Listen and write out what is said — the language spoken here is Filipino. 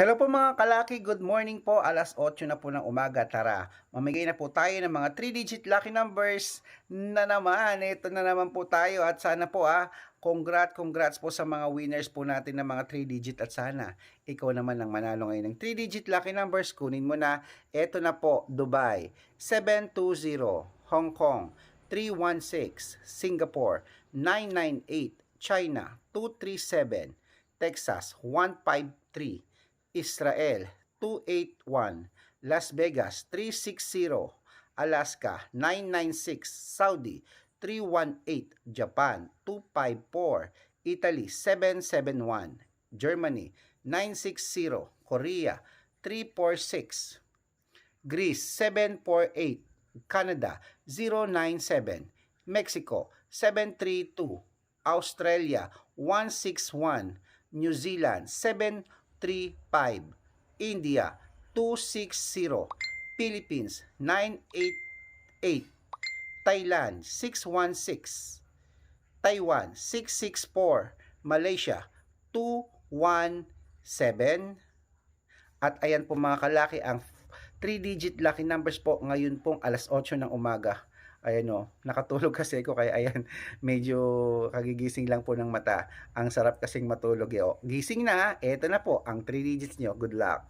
Hello po mga kalaki, good morning po. Alas 8 na po ng umaga. Tara, mamigay na po tayo ng mga 3-digit lucky numbers na naman. Ito na naman po tayo at sana po ah, congrats, congrats po sa mga winners po natin ng mga 3-digit at sana ikaw naman ang manalo ngayon ng 3-digit lucky numbers. Kunin mo na. Ito na po, Dubai 720, Hong Kong 316, Singapore 998, China 237, Texas 153, Israel 281, Las Vegas 360, Alaska 996, Saudi 318, Japan 254, Italy 771, Germany 960, Korea 346, Greece 748, Canada 097, Mexico 732, Australia 161, New Zealand 735, India 260, Philippines 988, Thailand 616, Taiwan 664, Malaysia 217, at ayan po mga kalaki ang 3-digit lucky numbers po ngayon pong alas 8 ng umaga. Ayan o, nakatulog kasi ako kaya ayan, medyo kagigising lang po ng mata. Ang sarap kasing matulog eh. O, gising na, eto na po ang 3 digits nyo. Good luck.